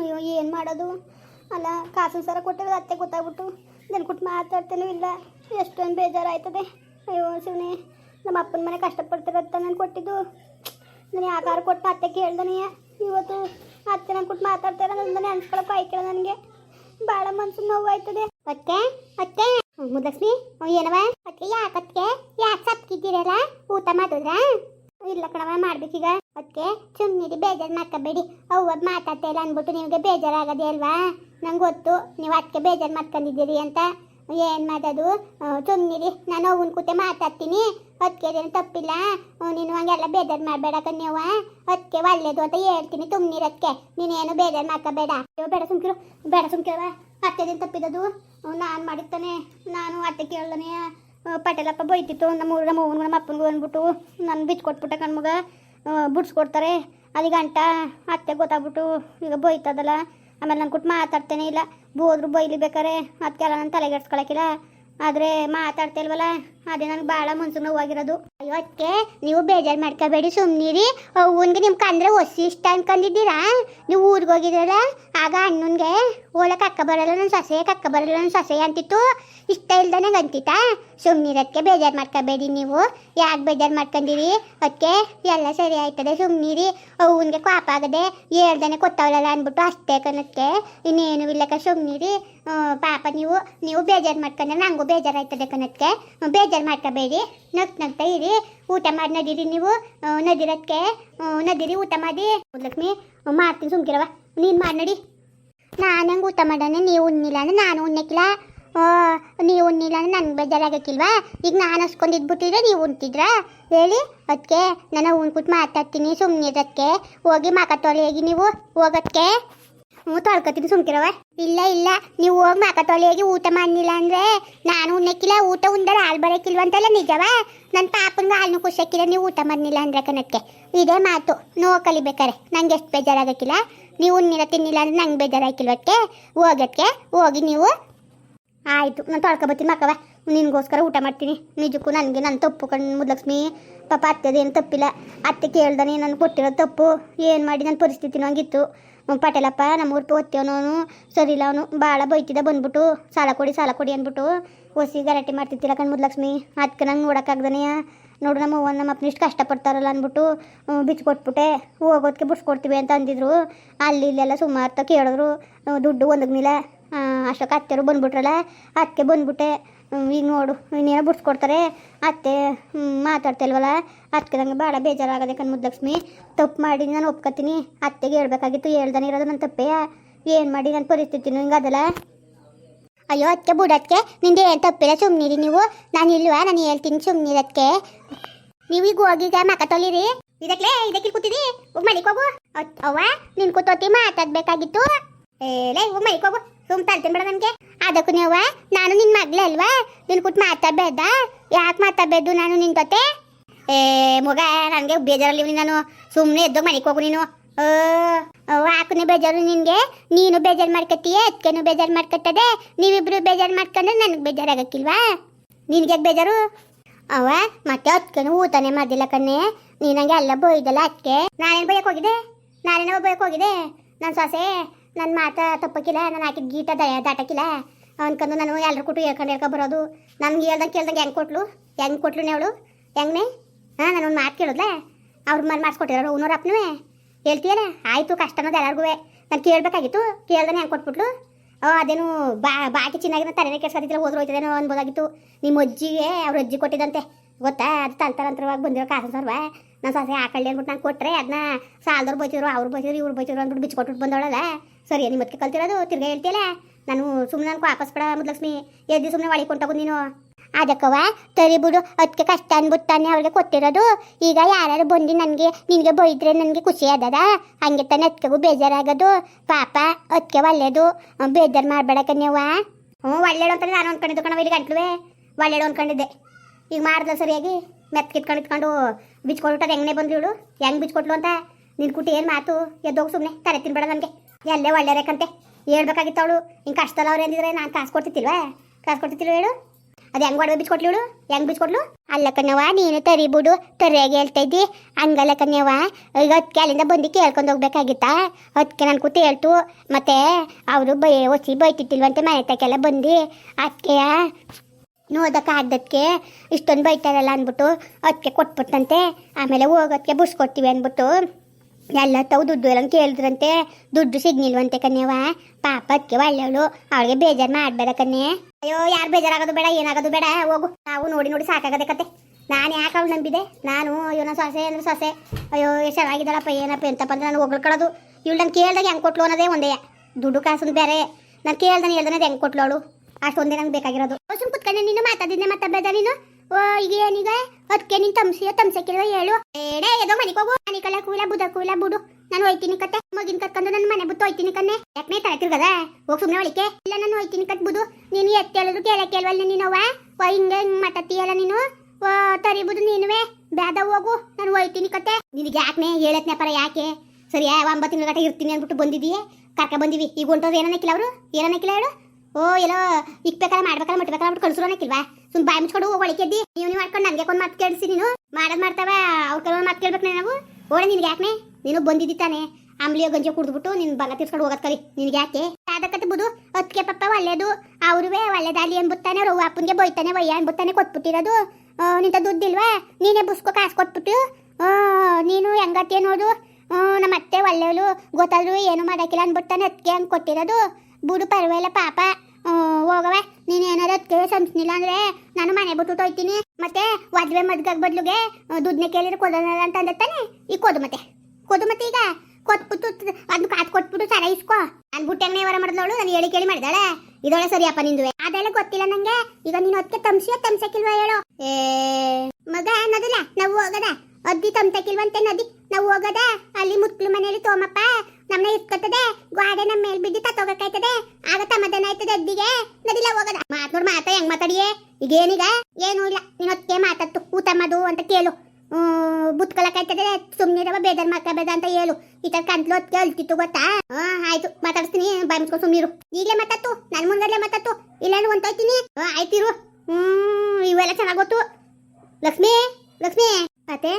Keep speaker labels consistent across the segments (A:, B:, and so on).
A: ಅಯ್ಯೋ, ಏನು ಮಾಡೋದು? ಅಲ್ಲ, ಕಾಸಿನ ಸರ ಕೊಟ್ಟಿರೋದು ಅತ್ತೆ ಗೊತ್ತಾಗ್ಬಿಟ್ಟು. ನನ್ನ ಕೊಟ್ಟು ಮಾತಾಡ್ತೇನೂ ಇಲ್ಲ. ಎಷ್ಟೊಂದು ಬೇಜಾರಾಯ್ತದೆ. ಅಯ್ಯೋ, ಶಿವನೇ, ನಮ್ಮ ಅಪ್ಪನ ಮನೆ ಕಷ್ಟಪಡ್ತಿರತ್ತ ನಾನು ಕೊಟ್ಟಿದ್ದು. ನಾನು ಯಾಕಾರ ಕೊಟ್ಟು ಅತ್ತೆ ಕೇಳ್ದನೇ ಇವತ್ತು ಅತ್ತೆ ನಾನು ಕೊಟ್ಟು ಮಾತಾಡ್ತಾರೆ ನನ್ನ ಅನ್ಸ್ಕೊಳಕ್ಕೆ ಆಯ್ತಿಲ್ಲ ನನಗೆ. ಭಾಳ ಮನ್ಸು ನೋವಾಯ್ತದೆ. ಅತ್ತೆ ಅತ್ತೆ. ಮುದಲಕ್ಷ್ಮಿ ಏನವ? ಅತ್ತೆ, ಯಾಕತ್ತೆ? ಯಾಕೆ ಸಪ್ಕಿದ್ದೀರಲ್ಲ ಊಟ ಮಾಡಿದ್ರಾ? ಇಲ್ಲ ಕಣವ ಮಾಡ್ಬೇಕೀಗ ಅದಕ್ಕೆ ಸುಮ್ಮನಿರಿ ಬೇಜಾರು ಮಾಡ್ಕೋಬೇಡಿ. ಅವ್ವ ಮಾತಾಡ್ತಾ ಇಲ್ಲ ಅಂದ್ಬಿಟ್ಟು ನಿಮಗೆ ಬೇಜಾರಾಗದೆ ಅಲ್ವಾ? ನಂಗೆ ಗೊತ್ತು, ನೀವು ಅದಕ್ಕೆ ಬೇಜಾರು ಮಾಡ್ಕೊಂಡಿದ್ದೀರಿ ಅಂತ. ಏನು ಮಾಡೋದು ಸುಮ್ಮನಿರಿ ನಾನು ಅವ್ವನ ಕೂತೆ ಮಾತಾಡ್ತೀನಿ. ಅದಕ್ಕೆ ಏನು ತಪ್ಪಿಲ್ಲ. ನೀನು ಹಂಗೆಲ್ಲ ಬೇಜಾರು ಮಾಡಬೇಡ ಕನ್ಯವ್ವ ಅದಕ್ಕೆ ಒಳ್ಳೇದು ಅಂತ ಹೇಳ್ತೀನಿ ತುಮ್ನಿರಕ್ಕೆ ನೀನೇನು ಬೇಜಾರು ಮಾಡ್ಕೋಬೇಡ. ಬೇಡ ಸುಮ್ಕಿರು, ಬೇಡ ಸುಮ್ಕಿರವ ಅತ್ತೆದೇನು ತಪ್ಪಿದದು? ನಾನು ಮಾಡಿರ್ತಾನೆ ನಾನು ಅತ್ತೆ ಕೇಳ್ದನೆ ಪಟೇಲಪ್ಪ ಬೈತಿತ್ತು. ನಮ್ಮ ನಮ್ಮ ಅವ್ವನ್ಗೂ ನಮ್ಮ ಅಪ್ಪನಿಗೂ ಅಂದ್ಬಿಟ್ಟು ನಾನು ಬಿಚ್ಕೊಟ್ಬಿಟ್ಟೆ ಕಣ್ಮಗ ಬಿಡ್ಸ್ಕೊಡ್ತಾರೆ ಅಲ್ಲಿ ಗಂಟ ಅತ್ತೆ ಗೊತ್ತಾಗ್ಬಿಟ್ಟು ಈಗ ಬೈತದಲ್ಲ. ಆಮೇಲೆ ನಾನು ಕೊಟ್ಟು ಮಾತಾಡ್ತೇನೆ ಇಲ್ಲ. ಬೋದ್ರು ಬೈಲಿ ಬೇಕಾರೆ ಅದಕ್ಕೆಲ್ಲ ನಾನು ತಲೆಗೆಡ್ಸ್ಕೊಳಕಿಲ್ಲ. ಆದರೆ ಮಾತಾಡ್ತಿಲ್ವಲ್ಲ ಅದೇ ನನಗೆ ಭಾಳ ಮನ್ಸು ನೋವಾಗಿರೋದು. ಅಯ್ಯೋ ಅದಕ್ಕೆ ನೀವು ಬೇಜಾರು ಮಾಡ್ಕೋಬೇಡಿ ಸುಮ್ಮನಿರಿ ಅವ್ವನ್ಗೆ ನಿಮ್ಗೆ ಕಂದ್ರೆ ಒಸಿ ಇಷ್ಟ ಅನ್ಕೊಂಡಿದ್ದೀರಾ? ನೀವು ಊರಿಗೆ ಹೋಗಿದ್ರಲ್ಲ? ಆಗ ಅಣ್ಣನ್ಗೆ ಓಲಕ್ಕೆ ಅಕ್ಕ ಬರಲ್ಲ ನನ್ನ ಸೊಸೆ ಅಕ್ಕ ಬರಲ್ಲ ನನ್ನ ಸೊಸೆ ಅಂತಿತ್ತು. ಇಷ್ಟ ಇಲ್ದಂಗೆ ಅಂತಿತ್ತ ಸುಮ್ಮನಿರಕ್ಕೆ ಬೇಜಾರು ಮಾಡ್ಕೋಬೇಡಿ ನೀವು. ಯಾಕೆ ಬೇಜಾರು ಮಾಡ್ಕೊಂಡಿರಿ? ಅದಕ್ಕೆ ಎಲ್ಲ ಸರಿ ಆಯ್ತದೆ ಸುಮ್ಮನಿರಿ ಅವನಿಗೆ ಕೋಪ ಆಗದೆ ಹೇಳ್ದಾನೆ ಕೊತ್ತವಳಲ್ಲ ಅಂದ್ಬಿಟ್ಟು ಅಷ್ಟೇ ಕನಕ್ಕೆ ಇನ್ನೇನು ಇಲ್ಲಕ್ಕ ಸುಮ್ಮನಿರಿ ಪಾಪ ನೀವು ನೀವು ಬೇಜಾರು ಮಾಡ್ಕೊಂಡ್ರೆ ನಂಗೂ ಬೇಜಾರಾಯ್ತದೆ ಕನಕ್ಕೆ ಮಾಡ್ಕೋಬೇಡಿ. ನಗ್ ನಗ್ತಾ ಇರಿ. ಊಟ ಮಾಡಿ ನದಿರಿ ನೀವು. ನದಿರಕ್ಕೆ ನದಿರಿ ಊಟ ಮಾಡಿ. ಲಕ್ಷ್ಮಿ ಮಾಡ್ತೀನಿ ಸುಮ್ಕಿರವ ನೀನು ಮಾಡಿ ನಡಿ. ನಾನು ಹಂಗೆ ಊಟ ಮಾಡೋಣ? ನೀವು ಉಣ್ಣಿಲ್ಲ ಅಂದ್ರೆ ನಾನು ಉಣ್ಣಕ್ಕಿಲ್ಲ. ನೀವು ಉಣ್ಣಿಲ್ಲ ಅಂದ್ರೆ ನನಗೆ ಬೇಜಾರಾಗಕ್ಕಿಲ್ವಾ? ಈಗ ನಾನು ಹಸ್ಕೊಂಡಿದ್ಬಿಟ್ಟಿದ್ರೆ ನೀವು ಉಣ್ತಿದ್ರಾ? ಹೇಳಿ. ಅದಕ್ಕೆ ನಾನು ಉಣ್ಬಿಟ್ಟು ಮಾತಾಡ್ತೀನಿ ಸುಮ್ಮನೆ ಅದಕ್ಕೆ ಹೋಗಿ ಮಾಕ ತೊಳೆಯಾಗಿ ನೀವು. ಹೋಗೋದಕ್ಕೆ ಹ್ಞೂ ತೊಳ್ಕೊತೀನಿ ಸುಮ್ಕಿರವ ಇಲ್ಲ ಇಲ್ಲ, ನೀವು ಹೋಗಿ ಮಾಕ ತೊಳೆಯಾಗಿ ಊಟ ಮಾಡಿಲ್ಲ ಅಂದ್ರೆ ನಾನು ಉಣ್ಣಕ್ಕಿಲ್ಲ ಊಟ ಉಂದರೆ ಹಾಲು ಅಂತೆಲ್ಲ ನಿಜವ? ನನ್ನ ಪಾಪನ್ಗೆ ಹಾಲು ಖುಷಿಯಾಕಿಲ್ಲ ನೀವು ಊಟ ಮಾಡಿಲ್ಲ ಅಂದ್ರೆ ಕಣಕ್ಕೆ. ಇದೇ ಮಾತು. ನೋ ಕಲಿಬೇಕಾರೆ. ನಂಗೆ ಎಷ್ಟು ಬೇಜಾರಾಗಕ್ಕಿಲ್ಲ ನೀವು ಉಣ್ಣಿಲ್ಲ, ತಿನ್ನಿಲ್ಲ ಅಂದ್ರೆ ನಂಗೆ ಬೇಜಾರಾಗಿಲ್ವಕ್ಕೆ ಹೋಗೋಕ್ಕೆ ಹೋಗಿ ನೀವು. ಆಯಿತು, ನಾನು ತೊಳ್ಕೊಬತ್ತೀನಿ ಮಕ್ಕವ ನಿನಗೋಸ್ಕರ ಊಟ ಮಾಡ್ತೀನಿ. ನಿಜಕ್ಕೂ ನನಗೆ ನನ್ನ ತಪ್ಪು ಕಣ್ಣು ಮುದ್ಲಕ್ಷ್ಮಿ. ಪಾಪ ಅತ್ತೆದೇನು ತಪ್ಪಿಲ್ಲ. ಅತ್ತೆ ಕೇಳ್ದಾನೆ ನಾನು ಕೊಟ್ಟಿರೋ ತಪ್ಪು. ಏನು ಮಾಡಿ ನನ್ನ ಪರಿಸ್ಥಿತಿನೂ ಹಂಗಿತ್ತು ಪಟೇಲಪ್ಪ, ನಮ್ಮ ಊರು ಓದ್ತೇವನು ಸರಿ ಇಲ್ಲ ಅವನು ಭಾಳ ಬೈತಿದ್ದ ಬಂದ್ಬಿಟ್ಟು. ಸಾಲ ಕೊಡಿ ಸಾಲ ಕೊಡಿ ಅಂದ್ಬಿಟ್ಟು ಒಸಿ ಗಲಾಟೆ ಮಾಡ್ತಿತ್ತಿಲ್ಲ ಕಣ್ ಮುದ್ಲಕ್ಷ್ಮಿ. ಅದಕ್ಕೆ ನಂಗೆ ನೋಡೋಕ್ಕಾಗ್ದನೆಯ ನೋಡು ನಮ್ಮ ಅವ್ವ ನಮ್ಮ ಅಪ್ಪನ ಇಷ್ಟು ಕಷ್ಟಪಡ್ತಾರಲ್ಲ ಅಂದ್ಬಿಟ್ಟು ಬಿಚ್ಚು ಕೊಟ್ಬಿಟ್ಟೆ. ಹೋಗೋದಕ್ಕೆ ಬಿಡ್ಸ್ಕೊಡ್ತೀವಿ ಅಂತ ಅಂದಿದ್ರು. ಅಲ್ಲಿ ಇಲ್ಲೆಲ್ಲ ಸುಮಾರು ತ ಕೇಳಿದ್ರು. ದುಡ್ಡು ಒಂದಗ್ನಿಲ್ಲ. ಅಷ್ಟಕ್ಕೆ ಅತ್ತೆರು ಬಂದ್ಬಿಟ್ರಲ್ಲ. ಅದಕ್ಕೆ ಬಂದ್ಬಿಟ್ಟೆ. ಈಗ ನೋಡು ಇನ್ನೇನೋ ಬಿಡ್ಸ್ಕೊಡ್ತಾರೆ ಅತ್ತೆ ಮಾತಾಡ್ತಾ ಮಾತಾಡ್ತಿಲ್ವಲ್ಲ? ಅದಕ್ಕೆ ನಂಗೆ ಭಾಳ ಬೇಜಾರಾಗದೆ ಕಣ್ ಮುದ್ದಲಕ್ಷ್ಮಿ ತಪ್ಪು ಮಾಡಿ ನಾನು ಒಪ್ಕೊತೀನಿ ಅತ್ತೆಗೆ ಹೇಳ್ಬೇಕಾಗಿತ್ತು, ಹೇಳ್ದಾನೆ ಇರೋದು ನನ್ನ ತಪ್ಪೇ. ಏನು ಮಾಡಿ ನನ್ನ ಪರಿಸ್ಥಿತಿನೂ ಹಿಂಗೆ ಅದಲ್ಲ? ಅಯ್ಯೋ ಅದಕ್ಕೆ ಬುಡಕ್ಕೆ ನಿಂದು ಏನು ತಪ್ಪಿಲ್ಲ? ಸುಮ್ಮನಿರಿ ನೀವು. ನಾನು ಇಲ್ವಾ? ನಾನು ಹೇಳ್ತೀನಿ ಸುಮ್ಮನಿರಕ್ಕೆ ನೀವು ಈಗ ಹೋಗಿ ಈಗ ಮಕ ತೊಳಿರಿ ಇದಕ್ಕೆ ಇದಕ್ಕೆ ಕೂತಿದಿ? ಮನೆಗೆ ಹೋಗು. ಅವ್ವ, ನಿನ್ ಕೂತೋತಿ ಮಾತಾಡ್ಬೇಕಾಗಿತ್ತು. ಏಲೇ ಮನೆಗೆ ಹೋಗು. ಸುಮ್ ತರ್ತೀನಿ ಬೇಡ ನನಗೆ. ಅದಕ್ಕೂ ನಾನು ನಿನ್ನ ಮಗ್ಳೆ ಅಲ್ವಾ? ನಿನ್ ಕೂತ್ ಮಾತಾಡ್ಬೇಡ ಯಾಕೆ ಮಾತಾಡ್ಬೇಡು ನಾನು ನಿನ್ ಜೊತೆ? ಏ, ಮಗ, ನನಗೆ ಬೇಜಾರಲ್ಲಿ ನಾನು. ಸುಮ್ಮನೆ ಎದ್ದು ಮನೆಗೆ ಹೋಗು ನೀನು. ಹಾಕುನೆ ಬೇಜಾರು ನಿನಗೆ? ನೀನು ಬೇಜಾರು ಮಾಡ್ಕತ್ತೀಯ? ಅದಕ್ಕೇನು ಬೇಜಾರು ಮಾಡ್ಕತ್ತದೆ? ನೀವಿಬ್ರು ಬೇಜಾರು ಮಾಡ್ಕೊಂಡ್ರೆ ನನಗೆ ಬೇಜಾರಾಗಕ್ಕಿಲ್ವಾ? ನಿನಗೆ ಬೇಜಾರು? ಅವ ಮತ್ತೆ ಅದಕ್ಕೇನು ಊಟನೇ ಮಾಡಿಲ್ಲ ಕಣ್ಣೆ. ನೀನಂಗೆ ಎಲ್ಲ ಬೈದಲ್ಲ ಅದಕ್ಕೆ ನಾನೇನು ಬೈಯಕ್ಕೆ ಹೋಗಿದೆ ನಾನೇನೋ ಬೈಯಕ್ಕೆ ಹೋಗಿದೆ ನನ್ನ ಸೊಸೆ ನನ್ನ ಮಾತಾ ತಪ್ಪಕ್ಕಿಲ್ಲ, ನಾನು ಹಾಕಿದ ಗೀಟ ದಯ ದಾಟಕ್ಕಿಲ್ಲ. ಅನ್ಕೊಂಡು ನಾನು ಎಲ್ಲರೂ ಕೊಟ್ಟು ಹೇಳ್ಕೊಂಡು ಹೇಳ್ಕೊ ಬರೋದು. ನನ್ಗೆ ಹೇಳ್ದಂಗೆ ಕೇಳ್ದಂಗೆ ಹೆಂಗೆ ಕೊಟ್ಲು? ಹೆಂಗೆ ಕೊಟ್ಲು ಅವಳು? ಹೆಂಗೆ ಹಾಂ, ನಾನು ಒಂದು ಮಾತು ಕೇಳಿದ್ಲೆ? ಅವ್ರ ಮನೆ ಮಾಡಿಸ್ಕೊಟ್ಟಿರೋ ಉನ್ನೂರ ಅಪ್ಪನೂ ಹೇಳ್ತೀಯಲ್ಲ? ಆಯಿತು, ಕಷ್ಟ ಅನ್ನೋದು ಎಲ್ಲರಿಗೂ ನಾನು ಕೇಳಬೇಕಾಗಿತ್ತು. ಕೇಳ್ದಾನೆ ಹೆಂಗೆ ಕೊಟ್ಬಿಟ್ಲು? ಓ, ಅದೇನು ಬಾ, ಬಾಕಿ ಚೆನ್ನಾಗಿರೋ ತಲೆನೇ ಕೆಡ್ಸೋದಿದ್ರೆ ಹೋದ್ರೆ ಹೋಯ್ತದೇನೋ ಅನ್ಬೋದಾಗಿತ್ತು. ನಿಮ್ಮ ಅಜ್ಜಿಗೆ ಅವ್ರ ಅಜ್ಜಿ ಕೊಟ್ಟಿದಂತೆ. ಗೊತ್ತಾ? ಅದು ತಲ್ತರಂತರವಾಗಿ ಬಂದಿರೋ ಕಾಸು ಸರ್ವ. ನಾನು ಸೊಸೆ ಆಕಳ್ಳಿ ಅಂದ್ಬಿಟ್ಟು ನಾನು ಕೊಟ್ಟರೆ ಅದನ್ನ ಸಾಲದವ್ರು ಬೈತಿದ್ರು, ಅವ್ರು ಬೈತಿದ್ರು, ಇವ್ರು ಬೈತಿದ್ರು ಅಂದ್ಬಿಟ್ಟು ಬಿಚ್ಕೊಟ್ಬಿಟ್ಟು ಬಂದವಳಲ್ಲ. ಸರಿ ನಿಮ್ಮ ಮತ್ತೆ ಕಲ್ತಿರೋದು, ತಿರ್ಗಾ ಹೇಳ್ತಿಯಲ್ಲ? ನಾನು ಸುಮ್ಮನೆ ಅನ್ಕೋ, ವಾಪಸ್ ಬಿಡ ಮುದ್ಲಕ್ಷ್ಮಿ ಎದ್ದು ಸುಮ್ಮನೆ ಒಳಗೆ ಕೊಂಟೋಗು ನೀನು. ಅದಕ್ಕವ ತರಿ ಬಿಡು ಅದಕ್ಕೆ ಕಷ್ಟ ಅನ್ಬಿಟ್ಟಾನೆ ಅವ್ರಿಗೆ ಕೊಟ್ಟಿರೋದು. ಈಗ ಯಾರು ಬಂದು ನನಗೆ, ನಿನಗೆ ಬೈದ್ರೆ ನನಗೆ ಖುಷಿ ಅದದ ಹಂಗೆ ತಾನೆ ಅದಕ್ಕೆಗೂ ಬೇಜಾರಾಗೋದು. ಪಾಪ ಅದಕ್ಕೆ ಒಳ್ಳೇದು. ಬೇಜಾರು ಮಾಡಬೇಡ ಕನ್ಯವ್ವ. ಹ್ಞೂ ಒಳ್ಳೇದು ಅಂತ ನಾನು ಅನ್ಕೊಂಡಿದ್ದು ಕಣವ ಇಲ್ಲಿ ಗಂಟ್ಲುವೆ. ಒಳ್ಳೇದು ಅನ್ಕೊಂಡಿದ್ದೆ ಈಗ ಮಾಡ್ದ ಸರಿಯಾಗಿ. ಮೆತ್ ಕಿತ್ಕೊಂಡು ಇಟ್ಕೊಂಡು ಬಿಚ್ಕೊಟ್ಟಾರ ಹೆಂಗನೆ ಬಂದ್ರು ಇವಳು? ಹೆಂಗೆ ಬಿಚ್ಕೊಟ್ಲು ಅಂತ? ನಿನ್ ಕುಟ್ಟಿ ಏನು ಮಾತು? ಎದ್ದೋಗಿ ಸುಮ್ಮನೆ ತಲೆ ತಿನ್ಬೇಡ ನನಗೆ. ಎಲ್ಲೇ ಒಳ್ಳೆಯ ರೇಖಂತೆ ಹೇಳ್ಬೇಕಾಗಿತ್ತು ಅವಳು. ಹಿಂಗೆ ಕಷ್ಟದಲ್ಲ ಅವ್ರು ಎಂದಿದ್ರೆ ನಾನು ಕಾಸು ಕೊಡ್ತಿತ್ತಿಲ್ವಾ? ಕಾಸು ಕೊಡ್ತಿತ್ತಿಲ್ವ ಹೇಳು? ಅದು ಹೆಂಗೆ ಒಡವೆ ಬಿಚ್ಕೊಟ್ಲು ಹೆಂಗ್ ಕೊಡ್ಲು ಅಲ್ಲ ಕಣ್ಣವ್ವ ನೀನು ತರಿ ಬಿಡು ತರಿಯಾಗಿ ಹೇಳ್ತಾ ಇದ್ದಿ. ಹಂಗಲ್ಲ ಕಣ್ಣವ್ವ ಈಗ ಅದಕ್ಕೆ ಅಲ್ಲಿಂದ ಬಂದು ಕೇಳ್ಕೊಂಡು ಹೋಗ್ಬೇಕಾಗಿತ್ತಾ? ಅದಕ್ಕೆ ನಾನು ಕೂತು ಹೇಳ್ತು. ಮತ್ತೆ ಅವರು ಬೈ, ಒಸಿ ಬೈತಿತ್ತಿಲ್ವಂತೆ ಮನೆ ತಕ್ಕೆಲ್ಲ ಬಂದು. ಅದಕ್ಕೆ ನೋದಕ್ಕೆ ಆಗದಕ್ಕೆ ಇಷ್ಟೊಂದು ಬೈತಾರಲ್ಲ ಅಂದ್ಬಿಟ್ಟು ಅದಕ್ಕೆ ಕೊಟ್ಬಿಟ್ಟಂತೆ ಆಮೇಲೆ ಹೋಗೋದಕ್ಕೆ ಬುಸ್ ಕೊಡ್ತೀವಿ ಅಂದ್ಬಿಟ್ಟು. ಎಲ್ಲ ತಾವು ದುಡ್ಡು ಎಲ್ಲ ಕೇಳಿದ್ರಂತೆ. ದುಡ್ಡು ಸಿಗ್ನಿಲ್ವಂತೆ ಕನ್ಯವ ಪಾಪ ಅದಕ್ಕೆ ಒಳ್ಳೆಯವಳು. ಅವಳಿಗೆ ಬೇಜಾರು ಮಾಡಬೇಡ ಕನ್ಯೆ. ಅಯ್ಯೋ, ಯಾರು ಬೇಜಾರಾಗೋದು ಬೇಡ, ಏನಾಗೋದು ಬೇಡ. ಹೋಗು. ನಾವು ನೋಡಿ ನೋಡಿ ಸಾಕಾಗದೆ ಕತೆ. ನಾನು ಯಾಕೆ ಅವಳು ನಂಬಿದೆ? ನಾನು ನಾನು ಸೊಸೆ ಅಂದ್ರೆ ಸೊಸೆ. ಅಯ್ಯೋ ಚೆನ್ನಾಗಿದ್ದಾಳಪ್ಪ ಏನಪ್ಪ ಎಂತಪ್ಪ ಅಂದ್ರೆ ನಾನು ಹೊಗಳ್ಕೊಳ್ಳೋದು ಇವಳು ನಾನು ಕೇಳ್ದಾಗ ಹೆಂಗೆ ಕೊಟ್ಲು ಅನ್ನೋದೇ ಒಂದೇ. ದುಡ್ಡು ಕಾಸು ಬೇರೆ. ನಾನು ಕೇಳ್ದಾನೆ ಹೇಳ್ದಾನೆ ಹೆಂಗೆ ಕೊಟ್ಲು ಅವಳು? ಅಷ್ಟೊಂದೇ ನಂಗೆ ಬೇಕಾಗಿರೋದು. ಸುಮ್ಮನೆ ಕುತ್ಕೊಂಡೆ ನೀನು ಮತ್ತೆ ಮಾತಾಡ್ಬೇಡ ನೀನು? ಓ ಈಗ ಏನೀಗ ಅದಕ್ಕೆ ನೀನ್ ತಮ್ಸಿಯ ತಮ್ಸಕ್ಕಿಲ್ಲ ಹೇಳು. ಏಡೇ ಏನೋ ಮನೆಗೆ ಹೋಗು. ಕಲ ಕೂಲ ಬುದ ಕೂಲ ಬುಡು. ನಾನು ಹೋಯ್ತೀನಿ ಕತ್ತೆ. ಮಗಿನ ಕತ್ಕೊಂಡು ನನ್ನ ಮನೆ ಬಿಟ್ಟು ಹೋಯ್ತೀನಿ ಕನ್ನೆ ಯಾಕೆ ತಲೆ ತಿರ್ಗದ? ಹೋಗ್ ಸುಮ್ಮನೆ ಒಳಿಕೆ ಇಲ್ಲ, ನಾನು ಹೋಯ್ತೀನಿ ಕತ್ ಬುದು. ನೀನು ಎತ್ತಿ ಹೇಳಿದ್ರು ಕೇಳ ಕೇಳವಲ್ಲ ನೀನವ್ವ? ವಾ ಹಿಂಗೆ ಹಿಂಗೆ ಮಾತಾಡ್ತೀಯಲ್ಲ ನೀನು? ವಾ ತರಿಬುದು ನೀನುವೆ. ಬೇಡ ಹೋಗು. ನಾನು ಹೋಯ್ತೀನಿ ಕತ್ತೆ. ನಿನಗೆ ಯಾಕೆ ಹೇಳತ್ನೆ ಪರ ಯಾಕೆ? ಸರಿ ಒಂಬತ್ತು ತಿಂಗಳ ಗಂಟೆ ಇರ್ತೀನಿ ಅಂದ್ಬಿಟ್ಟು ಬಂದಿದ್ದೀಯೇ. ಕರ್ಕ ಬಂದಿವಿ. ಈಗ ಹೊಂಟೋದು ಏನನ್ನಕ್ಕಿಲ್ಲ ಅವರು? ಏನನ್ನಕ್ಕಿಲ್ಲ ಹೇಳು? ಓ ಎಲ್ಲೋ ಇಕ್ಬೇಕಾರೆ ಮಾಡ್ಬೇಕಲ್ಲ, ಮುಟ್ಬೇಕಲ್ಲ ಅಂದ್ಬಿಟ್ಟು ಕಳ್ಸಿರೋನಕ್ಕಿಲ್ವಾ ಸುಮ್ ಬಾಯಿ ಮುಚ್ಕೊಂಡು ಎದ್ದಿ, ನೀವು ನೀವು ಮಾಡ್ಕೊಂಡು ನನಗೆ ಒಂದು ಮಾತು ಕೇಳಿಸಿ ನೀನು? ಮಾಡೋದು ಮಾಡ್ತಾವ, ಅವ್ರ ಕೆಲವೊಂದು ಮಾತು ಕೇಳ್ಬೇಕು ನಾವು? ಓಡ ನಿನ್ಗೆ ಯಾಕೆ ನೀನು ಬಂದಿದ್ದಿ ತಾನೆ. ಆಮ್ಲಿಯೋ ಗಂಜಿ ಕುಡಿದ್ಬಿಟ್ಟು ನಿನ್ ಬಂಗ ತಿರ್ಸ್ಕೊಂಡು ಹೋಗೋದು ಕಲಿ. ನಿನ್ಗೆ ಯಾಕೆ? ಅದಕ್ಕತ್ತೆ ಬುದು ಅದಕ್ಕೆ ಪಪ್ಪ ಒಳ್ಳೇದು. ಅವ್ರುವೆ ಒಳ್ಳೇದಾಲಿ ಅನ್ಬುತ್ತಾನೆ ಅವ್ರು ಅಪ್ಪನಿಗೆ ಬೈತಾನೆ, ವಯ್ಯ ಅನ್ಬಿಡ್ತಾನೆ ಕೊಟ್ಬಿಟ್ಟಿರೋದು. ನಿಂತ ದುಡ್ಡಿಲ್ವಾ? ನೀನೇ ಬುಸ್ಕೋ ಕಾಸು ಕೊಟ್ಬಿಟ್ಟು. ನೀನು ಹೆಂಗತ್ತೆ ನೋಡು ನಮ್ಮ ಅತ್ತೆ ಒಳ್ಳೆಯವಳು ಗೊತ್ತಾದ್ರು ಏನು ಮಾಡಕ್ಕಿಲ್ಲ ಅನ್ಬಿಡ್ತಾನೆ ಅದಕ್ಕೆ ಹಂಗೆ ಕೊಟ್ಟಿರೋದು. ಬಿಡು ಪರವಾಗಿಲ್ಲ ಪಾಪ. ಹೋಗವ ನೀನು ಏನಾದ್ರು ಅದಕ್ಕೆ ಸಂಸ್ನಿಲ್ಲ ಅಂದ್ರೆ ನಾನು ಮನೆ ಬಿಟ್ಟು ಹೋಯ್ತೀನಿ ಮತ್ತೆ ವದ್ವೆ ಮದ್ಗಾಗ ಬದ್ಲುಗೆ ದುಡ್ಡನ್ನ ಕೇಳಿದ್ರೆ ಕೊಡೋಣ ಅಂತ ಅಂದತ್ತಾನೆ. ಈಗ ಕೊದು ಮತ್ತೆ. ಕೊದು ಮತ್ತೆ ಈಗ. ಕೊಟ್ಬಿಟ್ಟು ಅದನ್ನ ಕಾತ್ ಕೊಟ್ಬಿಟ್ಟು ಸರ ಇಸ್ಕೋ. ನಾನು ಬುಟ್ಟೆಂಗನೇ ವ್ಯವಹಾರ ಮಾಡಿದವಳು, ನಾನು ಹೇಳಿ ಕೇಳಿ ಮಾಡಿದಾಳೆ. ಇದೊಳೆ ಸರಿಯಪ್ಪ ನಿಂದುವೆ. ಅದೆಲ್ಲ ಗೊತ್ತಿಲ್ಲ ನಂಗೆ. ಈಗ ನೀನು ಅದಕ್ಕೆ ತಮ್ಸಿಯ ತಮ್ಸಕ್ಕಿಲ್ವಾ ಹೇಳು. ಏ, ಮಗ ಅನ್ನೋದಿಲ್ಲ ನಾವು ಹೋಗದ. ಅದ್ದಿ ತಮ್ಸಕ್ಕಿಲ್ವಂತೆ ನದಿ, ನಾವು ಹೋಗದ. ಅಲ್ಲಿ ಮುತ್ಲು ಮನೆಯಲ್ಲಿ ತೋಮಪ್ಪ. ನಮ್ಮನ್ನ ಇಸ್ಕೊತದೆ, ಗ್ವಾಡೆ ನಮ್ಮ ಮೇಲ್ ಬಿದ್ದು ತತ್ತೋಗಕ್ಕಾಯ್ತದೆ ಆಗ ಸಮಾಧಾನ ಆಯ್ತದೆ ಅದ್ದಿಗೆ ನದಿಲ ಹೋಗದ. ಮಾತ್ನೋಡ್ ಮಾತ, ಹೆಂಗ್ ಮಾತಾಡಿಯೇ? ಈಗ ಏನು ಇಲ್ಲ. ನೀನು ಅದಕ್ಕೆ ಮಾತಾಡ್ತು. ಮಾಡು ಅಂತ ಕೇಳು. ಬುತ್ಕೊಳಕಾಯ್ತದೆ ಸುಮ್ಮನಿರವ ಬೇಜಾರ್ ಬೇದ ಅಂತ ಹೇಳು. ಈ ತರ ಕಂತ್ಲು ಹೊತ್ತಿಗೆ ಅಲ್ತಿತ್ತು ಗೊತ್ತಾ? ಆಯ್ತು. ಮಾತಾಡ್ತೀನಿ ಬಾಯ್ ಮುಚ್ಕೊಂಡು ಸುಮ್ಮನಿರು ಈಗಲೇ ಮಾತಾಡ್ತು. ನನ್ ಮುಂದಲ್ಲೇ ಮಾತಾಡ್ತು. ಇಲ್ಲ ಹೊಂಟೋಯ್ತೀನಿ ಆಯ್ತಿರು ಹ್ಮ್ ಇವೆಲ್ಲ ಚೆನ್ನಾಗ್ ಗೊತ್ತು ಲಕ್ಷ್ಮಿ ಲಕ್ಷ್ಮಿ. ಅತ್ತೆ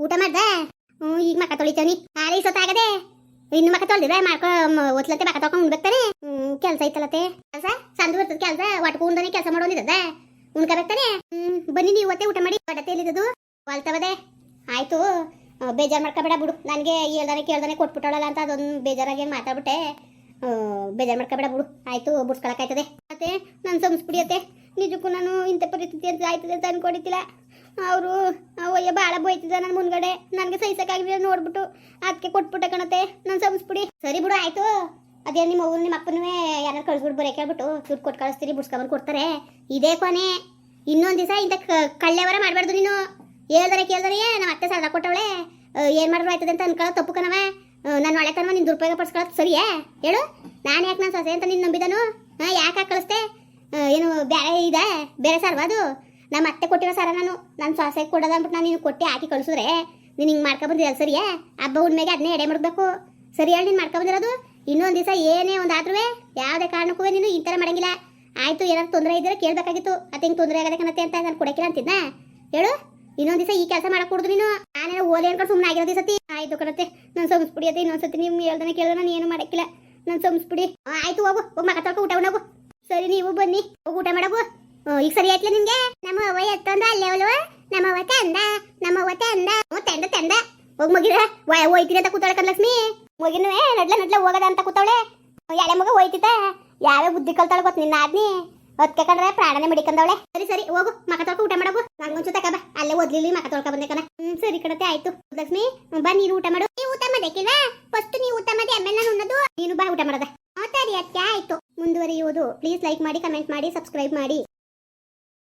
A: ಊಟ ಮಾಡ್ದ? ಹ್ಮ್ ಈಗ ಮಕ್ಕ ಆರೈಸೋತಾಗದೆ ಆರೆ ಇಷ್ಟೊತ್ತಾಗದೆ ಇನ್ನು ಮಕ್ಕ ತೊಳ್ದಿದ್ರೆ ಮಾಡ್ಕೊ ಒತ್ಲತ್ತೆ ಮಕ್ಕ ತೊಳ್ಕೊಂಡು ಉಣ್ಬೇಕ್ತಾನೆ ಕೆಲಸ ಐತಲತ್ತೆ. ಕೆಲಸ? ಸಂದು ಬರ್ತದ ಒಟ್ಟು ಒಟ್ಕೊಂಡನೆ ಕೆಲಸ ಮಾಡೋದಿದ್ದದ ಉಣ್ಕೋಬೇಕಾನೆ ಹ್ಮ್, ಬನ್ನಿ ನೀವು ಇವತ್ತೇ ಊಟ ಮಾಡಿ. ಬಡತೆ ಎಲ್ಲಿದ್ದು ಹೊಲ್ತವದೆ. ಆಯ್ತು. ಬೇಜಾರು ಮಾಡ್ಕೋಬೇಡ ಬಿಡು. ನನಗೆ ಹೇಳ್ದಾನೆ ಕೇಳ್ದಾನೆ ಕೊಟ್ಬಿಟ್ಟಳಲ್ಲ ಅಂತ ಅದೊಂದು ಬೇಜಾರಾಗಿ ಏನ್ ಮಾತಾಡ್ಬಿಟ್ಟೆ ಬೇಜಾರ್ ಮಾಡ್ಕೋಬೇಡ ಬಿಡು. ಆಯ್ತು ಬುಡ್ಸ್ಕೊಳಕಾಯ್ತದೆ ಮತ್ತೆ ನಾನು ಸಂಸ್ಬಿಡಿಯತ್ತೆ ನಿಜಕ್ಕೂ ನಾನು ಇಂಥ ಪರಿಸ್ಥಿತಿ ಅಂತ ಆಯ್ತದೆ ಅಂತ ಅನ್ಕೊಂಡಿದ್ದಿಲ್ಲ. ಅವರು ಅವಯ್ಯ ಬಾಳ ಬೈತಿದ್ದ ನನ್ ಮುಂದ್ಗಡೆ. ನನಗೆ ಸಹಿಸಕ್ಕಾಗಿಲ್ಲ ನೋಡ್ಬಿಟ್ಟು ಅದಕ್ಕೆ ಕೊಟ್ಬಿಟ್ಟೆ ಕಣತೆ. ನಾನು ಸಂಸ್ಬಿಡಿ. ಸರಿ ಬಿಡು, ಆಯ್ತು. ಅದೇ ನಿಮ್ಮ ಅವ್ರು ನಿಮ್ಮ ಅಪ್ಪನೂ ಯಾರು ಕಳ್ಸ್ಬಿಟ್ಟು ಬರೀ ಕೇಳ್ಬಿಟ್ಟು ದುಡ್ಡು ಕೊಟ್ಟು ಕಳಿಸ್ತೀರಿ, ಬುಡ್ಸ್ಕೊಂಬಂದು ಕೊಡ್ತಾರೆ. ಇದೇ ಕೊನೆ. ಇನ್ನೊಂದು ದಿವಸ ಇಂಥ ಕಳ್ಳೆವರ ಮಾಡ್ಬಾರ್ದು ನೀನು. ಹೇಳ್ದಾರೆ ಕೇಳ್ದಾರೆ ನಮ್ಮ ಅತ್ತೆ ಸಾಲ ಕೊಟ್ಟವಳೆ. ಏನ್ ಮಾಡಿದ್ರು ಆಯ್ತದೆ ಅಂತ ಅನ್ಕೊಳ್ಳೋ ತಪ್ಪು ಕಣವ. ನಾನು ಒಳ್ಳೆ ಕಣವ ನಿನ್ನ ದುರುಪಯೋಗ ಪಡಿಸ್ಕೊಳ್ಳೋದು ಸರಿಯೇ? ಹೇಳು. ನಾನು ಯಾಕೆ ನಾನು ಸೊಸೆ ಅಂತ ನಿನ್ನ ನಂಬಿದನು? ಹಾಂ ಯಾಕೆ ಕಳಿಸ್ದೆ? ಏನು ಬೇರೆ ಇದೆ? ಬೇರೆ ಸರ್ವ ಅದು? ನಮ್ಮ ಅತ್ತೆ ಕೊಟ್ಟಿರೋ ಸರ ನಾನು. ನನ್ನ ಸೊಸೆ ಕೊಡೋದು ಅಂದ್ಬಿಟ್ಟು ನಾನು ನೀನು ಕೊಟ್ಟಿ ಹಾಕಿ ಕಳಿಸಿದ್ರೆ, ನೀನು ಹಿಂಗೆ ಮಾಡ್ಕೊಬಂದಿರಲ್ಲ ಸರಿಯೇ ಹಬ್ಬ ಉಣ್ಮೆಗೆ ಅದನ್ನೇ ಎಡೆ ಮಾಡಬೇಕು ಸರಿ ಹೇಳಿ ನೀನು ಮಾಡ್ಕೊಬಂದಿರೋದು? ಇನ್ನೊಂದು ದಿವಸ ಏನೇ ಒಂದು ಆದ್ರೂ ಯಾವುದೇ ಕಾರಣಕ್ಕೂ ನೀನು ಈ ಥರ ಮಾಡಂಗಿಲ್ಲ. ಆಯ್ತು, ಏನಾದ್ರು ತೊಂದರೆ ಇದ್ದರೆ ಕೇಳಬೇಕಾಗಿತ್ತು. ಅದು ಹಿಂಗೆ ತೊಂದರೆ ಆಗದೆ ಅಂತ ನಾನು ಕೊಡಕಿಲ್ಲ ಅಂತಿದ್ದೆ ಹೇಳು, ಇನ್ನೊಂದು ದಿವಸ ಈ ಕೆಲಸ ಮಾಡಕ್ ಕೊಡುದು ನೀನು. ನಾನೇನೋ ಓಲೆ ಅನ್ಕೊಂಡು ಸುಮ್ಮನೆ ಆಗಿರೋದು ಸತಿ. ಆಯ್ತು ಕಣತ್ತೆ, ನಾನು ಸಂಸ್ಬಿಡಿ ಅತ್ತೆ ಇನ್ನೊಂದ್ಸತಿ ನಿಮ್ಮ ಹೇಳ್ದಾನೆ ಕೇಳಿದ್ರೆ ನಾನು ಏನು ಮಾಡಕ್ಕಿಲ್ಲ. ನಾನು ಸಂಸ್ಬಿಡಿ ಆಯಿತು ಹೋಗು, ಹೋಗಿ ತೊಳ್ಕೊ ಊಟ ಉಣ್ಣೋಗು ಸರಿ ನೀವು ಬನ್ನಿ, ಹೋಗಿ ಊಟ ಮಾಡಗು ಈಗ ಸರಿ ಆಯ್ತಲ್ಲ ನಿನ್ಗೆ ನಮ್ಮ ಅವ್ವ ಎತ್ತೊಂದ, ಅಲ್ಲೇ ಅವಳು? ನಮ್ಮ ಅವ್ವ ತಂದ, ನಮ್ಮ ಅವ್ವ ತಂದ, ಹ್ಞೂ, ತಂದ ಹೋಗ್ ಮಗಿರ ವಯ ಹೋಯ್ತೀನಿ ಅಂತ ಕೂತಾಳೆ ಲಕ್ಷ್ಮಿ ಮಗಿನವೇ ನಡ್ಲ ನಡ್ಲ, ಹೋಗದ ಅಂತ ಕೂತಾವಳೆ. ಎಳೆ ಮಗ ಹೋಯ್ತಿತ ಯಾವ್ಯಾವ ಬುದ್ಧಿ ಕಲ್ತಾಳ ಗೊತ್ತ ನಿನ್ನ ಆದ್ನಿ ಅದಕ್ಕೆ ಕಂಡ್ರೆ ಪ್ರಾಣನೆ ಮಡಿಕಂದವಳೆ. ಸರಿ ಸರಿ, ಹೋಗು, ಮಕ ತೊಳ್ಕೊ ಊಟ ಮಾಡಗು ನಂಗೊಂಚು ತಕ ಅಲ್ಲೇ ಓದ್ಲಿಲ್ಲ ಮಕ ತೊಳ್ಕೊ ಬಂದೆ ಕಣ. ಹ್ಮ್, ಸರಿ ಕಣತೆ, ಆಯ್ತು. ಲಕ್ಷ್ಮಿ ಬಾ, ನೀನು ಊಟ ಮಾಡು. ನೀವು ಊಟ ಮಾಡಕ್ಕಿಲ್ವಾ ಫಸ್ಟ್ ನೀವು ಊಟ ಮಾಡಿ ಆಮೇಲೆ ನಾನು ಉಣ್ಣದು. ನೀನು ಬಾ, ಊಟ ಮಾಡದ. ಸರಿ ಅದಕ್ಕೆ ಆಯ್ತು. ಮುಂದುವರಿಯುವುದು. ಪ್ಲೀಸ್ ಲೈಕ್ ಮಾಡಿ ಕಮೆಂಟ್ ಮಾಡಿ ಸಬ್ಸ್ಕ್ರೈಬ್ ಮಾಡಿ.